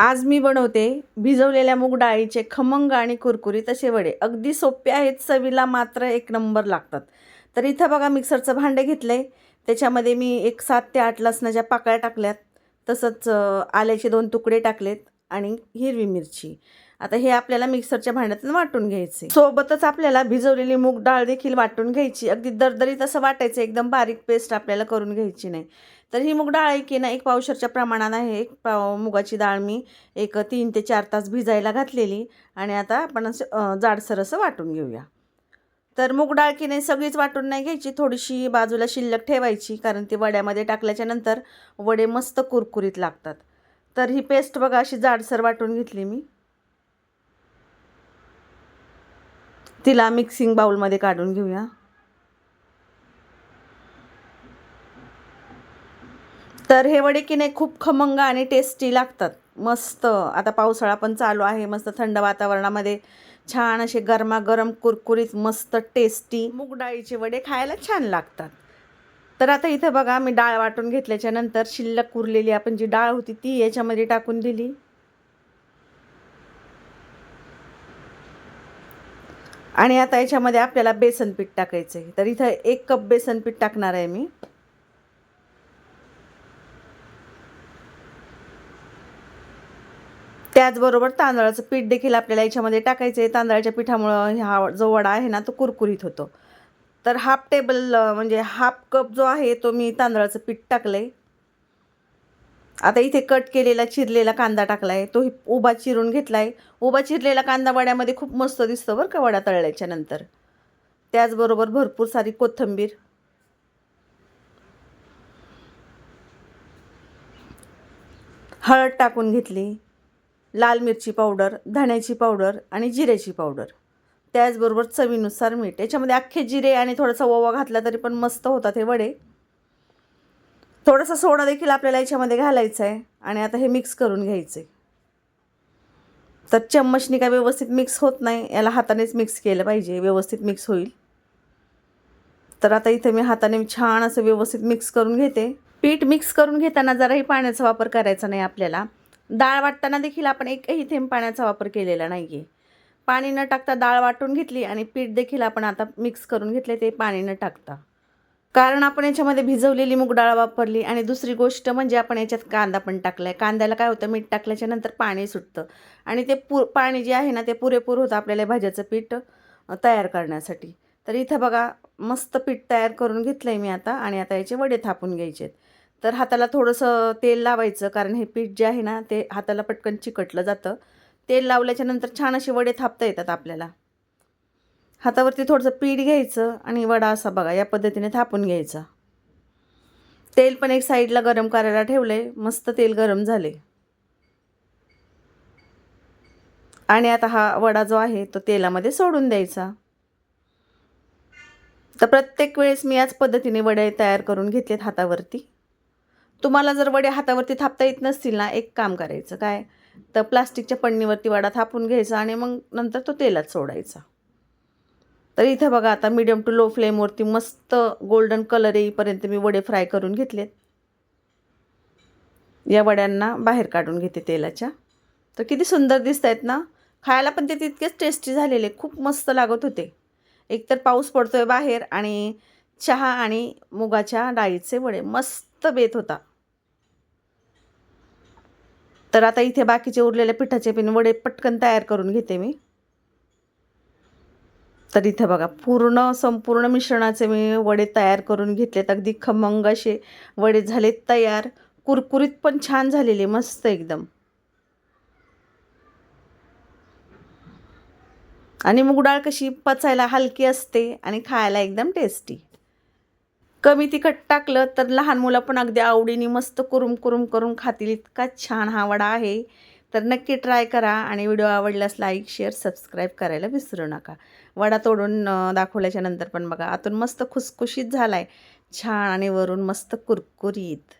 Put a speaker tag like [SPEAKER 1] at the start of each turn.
[SPEAKER 1] आज मी बनवते भिजवलेल्या मूग डाळीचे खमंग आणि कुरकुरीत असे वडे. अगदी सोपे आहेत चवीला मात्र एक नंबर लागतात. तर इथं बघा मिक्सरचं भांडे घेतलं आहे त्याच्यामध्ये मी एक सात ते आठ लसणाच्या पाकळ्या टाकल्यात. तसंच आल्याचे दोन तुकडे टाकलेत आणि हिरवी मिरची. आता हे आपल्याला मिक्सरच्या भांड्यातून वाटून घ्यायचे सोबतच आपल्याला भिजवलेली मूग डाळ देखील वाटून घ्यायची. अगदी दरदरीत असं वाटायचं. एकदम बारीक पेस्ट आपल्याला करून घ्यायची नाही. तर ही मूग डाळ आहे की ना एक पावशरच्या प्रमाणात आहे. एक पाव मुगाची डाळ मी एक तीन ते चार तास भिजायला घातलेली. आणि आता आपण असं जाडसर असं वाटून घेऊया. तर मूग डाळ की नाही सगळीच वाटून नाही घ्यायची. थोडीशी बाजूला शिल्लक ठेवायची कारण ती वड्यामध्ये टाकल्याच्या नंतर वडे मस्त कुरकुरीत लागतात. तर ही पेस्ट बघा अशी जाडसर वाटून घेतली मी. तिला मिक्सिंग बाउलमध्ये काढून घेऊया. तर हे वडे की नाही खूप खमंग आणि टेस्टी लागतात. मस्त. आता पावसाळा पण चालू आहे मस्त थंड वातावरणामध्ये छान असे गरमागरम कुरकुरीत मस्त टेस्टी मूग डाळीचे वडे खायला छान लागतात. तर आता इथं बघा मी डाळ वाटून घेतल्याच्या नंतर शिल्लक उरलेली आपण जी डाळ होती ती याच्यामध्ये टाकून दिली. आणि आता याच्यामध्ये आपल्याला बेसन पीठ टाकायचं आहे तर इथं एक कप बेसन पीठ टाकणार आहे मी. त्याचबरोबर तांदळाचं पीठ देखील आपल्याला याच्यामध्ये टाकायचं आहे तांदळाच्या पिठामुळं हा जो वडा आहे ना तो कुरकुरीत होतो. तर हाफ टेबल म्हणजे हाफ कप जो आहे तो मी तांदळाचं पीठ टाकलं आहे आता इथे कट केलेला चिरलेला कांदा टाकला आहे तो उभा चिरून घेतला आहे उभा चिरलेला कांदा वड्यामध्ये खूप मस्त दिसतो बरं का वडा तळल्याच्या नंतर. त्याचबरोबर भरपूर सारी कोथिंबीर. हळद टाकून घेतली. लाल मिरची पावडर धण्याची पावडर आणि जिऱ्याची पावडर. त्याचबरोबर चवीनुसार मीठ. याच्यामध्ये अख्खे जिरे आणि थोडासा ओवा घातला तरी पण मस्त होतात हे वडे. थोडासा सोडा देखील आपल्याला याच्यामध्ये घालायचा आहे आणि आता हे मिक्स करून घ्यायचे तर चम्मचनी काय व्यवस्थित मिक्स होत नाही याला हातानेच मिक्स केलं पाहिजे व्यवस्थित मिक्स होईल. तर आता इथे मी हाताने छान असं व्यवस्थित मिक्स करून घेते. पीठ मिक्स करून घेताना जराही पाण्याचा वापर करायचा नाही आपल्याला. डाळ वाटताना देखील आपण एकही थेंब पाण्याचा वापर केलेला नाही आहे पाणी न टाकता डाळ वाटून घेतली आणि पीठ देखील आपण आता मिक्स करून घेतले ते पाणी न टाकता. कारण आपण याच्यामध्ये भिजवलेली मूग डाळ वापरली आणि दुसरी गोष्ट म्हणजे आपण याच्यात कांदा पण टाकला आहे कांद्याला काय होतं मीठ टाकल्याच्या नंतर पाणी सुटतं. आणि ते पु पाणी जे आहे ना ते पुरेपूर होतं आपल्याला भाज्याचं पीठ तयार करण्यासाठी. तर इथं बघा मस्त पीठ तयार करून घेतलं आहे मी आता आणि आता याचे वडे थापून घ्यायचे आहेत तर हाताला थोडंसं तेल लावायचं कारण हे पीठ जे आहे ना ते हाताला पटकन चिकटलं जातं. तेल लावल्याच्या नंतर छान असे वडे थापता येतात आपल्याला. हातावरती थोडंसं पीठ घ्यायचं आणि वडा असा बघा या पद्धतीने थापून घ्यायचा. तेल पण एक साईडला गरम करायला ठेवले मस्त तेल गरम झाले आणि आता हा वडा जो आहे तो तेलामध्ये सोडून द्यायचा. तर प्रत्येक वेळेस मी याच पद्धतीने वडे तयार करून घेतलेत हातावरती. तुम्हाला जर वडे हातावरती थापता येत नसतील ना एक काम करायचं काय? तर प्लास्टिकच्या पन्नीवरती वडा थापून घ्यायचा आणि मग नंतर तो तेलात सोडायचा. तर इथं बघा आता मीडियम टू लो फ्लेमवरती मस्त गोल्डन कलर येईपर्यंत मी वडे फ्राय करून घेतलेत. या वड्यांना बाहेर काढून घेते तेलाच्या. तर किती सुंदर दिसत आहेत ना? खायला पण ते तितकेच टेस्टी झालेले खूप मस्त लागत होते. एकतर पाऊस पडतोय बाहेर आणि चहा आणि मुगाच्या डाळीचे वडे मस्त बेत होता. तर आता इथे बाकीचे उरलेल्या पिठाचे पिन वडे पटकन तयार करून घेते मी. तर इथे बघा पूर्ण संपूर्ण मिश्रणाचे मी वडे तयार करून घेतलेत. अगदी खमंग असे वडे झालेत तयार. कुरकुरीत पण छान झालेले मस्त एकदम. आणि मूग डाळ कशी पचायला हलकी असते आणि खायला एकदम टेस्टी कमी तिखट टाकलं तर लहान मुलं पण अगदी आवडीने मस्त कुरुम कुरुम करून खातील. इतका छान हा वडा आहे. तर नक्की ट्राय करा आणि व्हिडिओ आवडल्यास लाईक शेअर सबस्क्राईब करायला विसरू नका. वडा तोडून दाखवल्याच्या नंतर पण बघा आतून मस्त खुसखुशीत झाला आहे छान आणि वरून मस्त कुरकुरीत.